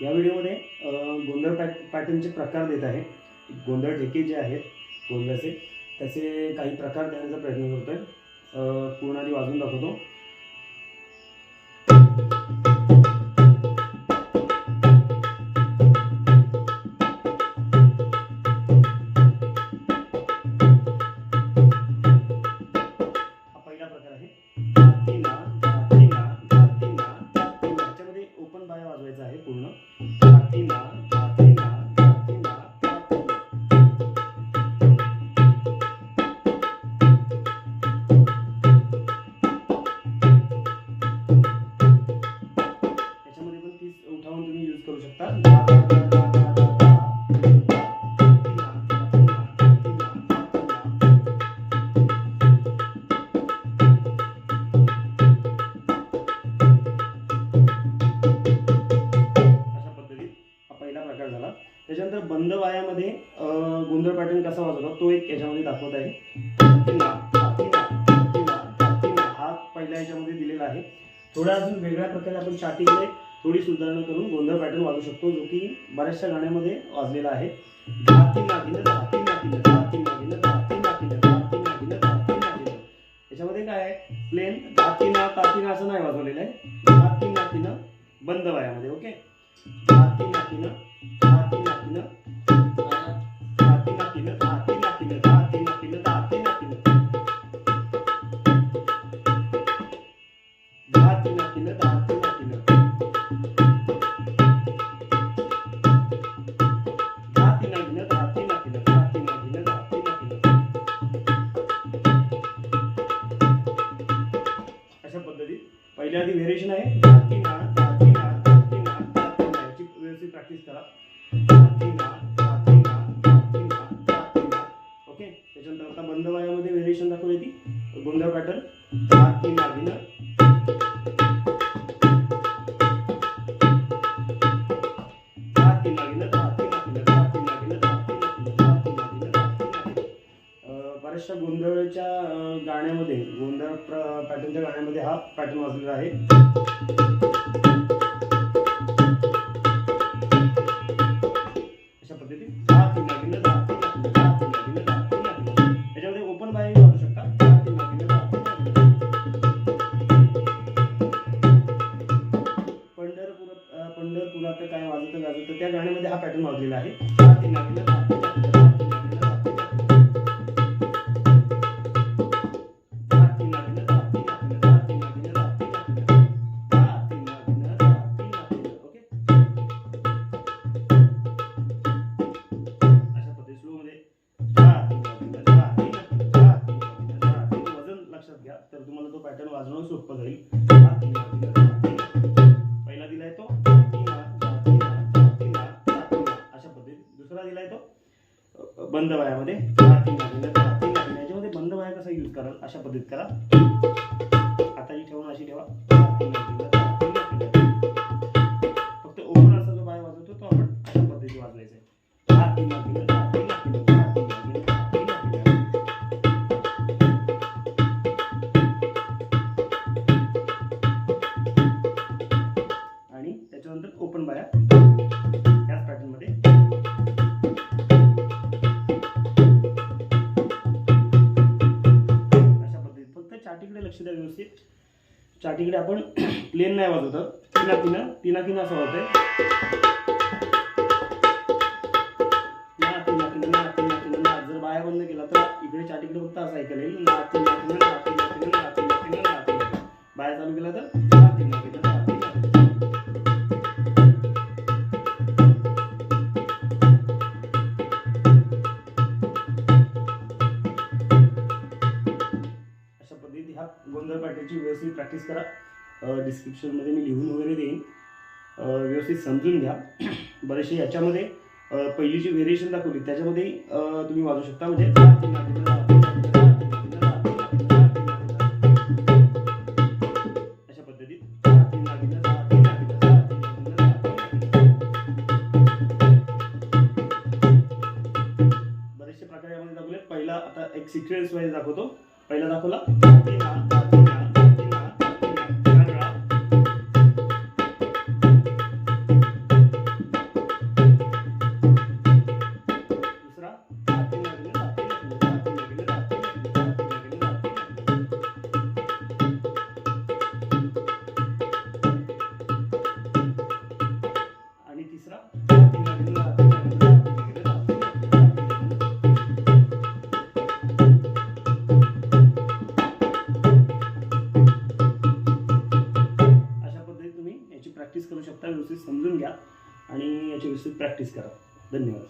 या व्हिडिओमध्ये गोंधळ पॅट पॅटर्नचे प्रकार देत आहे. गोंधळ ठेके जे आहेत गोंधळाचे त्याचे काही प्रकार देण्याचा प्रयत्न करतो आहे पूर्ण आधी वाजून दाखवतो. त्याच्यानंतर बंद वायामध्ये गोंधळ पॅटर्न कसा वाजवतो तो एक याच्यामध्ये दाखवत आहे. हा पहिल्या याच्यामध्ये दिलेला आहे. थोडा अजून वेगळ्या प्रकारे आपण स्टार्टिंगमध्ये थोडी सुधारणा करून गोंधळ पॅटर्न वाजवू शकतो जो की बऱ्याचशा गाण्यामध्ये वाजलेला आहे. धाती याच्यामध्ये काय आहे? प्लेन दातीना तातीना असं नाही वाजवलेलं आहे. दातीना नातीनं बंद वायामध्ये ओके दातीना नातीनं पहिल्या आधी व्हेरिएशन आहे व्यवस्थित प्रॅक्टिस करा ओके त्याच्यानंतर आता बंद वायामध्ये व्हेरिएशन दाखवली ती गोंधळ पॅटर्न ती नाभिना बऱ्याचशा गोंधळच्या गाण्यामध्ये गोंधळ पॅटर्नच्या गाण्यामध्ये हा पॅटर्न वाजलेला आहे. वजन लक्षात घ्या तर तुम्हाला तो पॅटर्न वाजवणं सोपं जाईल दुसरा बंद वायामध्ये धाती नागिन याच्यामध्ये बंद वाया कसा यूज कराल? अशा पद्धतीत करा. हाताची ठेवून अशी ठेवा. चाटीकडे आपण प्लेन नाही वाजवत तिना तिना तिना तिना असं वाजत ना तिना तिना ना तिना तिना ना जर बाया बंद केला तर इकडे चाटीकडे फक्त असं ऐकायला येईल ना तिना तिना ना तिना तिना ना तिना तिना ना तिना बाया चालू केला तर सुंदर गोंधळ व्यवस्थित प्रॅक्टिस करा. डिस्क्रिप्शनमध्ये मी लिहून वगैरे देईन. व्यवस्थित समजून घ्या. बरेचसे याच्यामध्ये पहिली जी व्हेरिएशन दाखवली त्याच्यामध्ये तुम्ही वाजू शकता. म्हणजे अशा पद्धतीत. बरेचसे प्रकार यामध्ये दाखवले. पहिला आता एक सिक्वेन्स वाईज दाखवतो. पहिला दाखवला. प्रॅक्टिस करू शकता व्यवस्थित समजून घ्या आणि याची व्यवस्थित प्रॅक्टिस करा. धन्यवाद.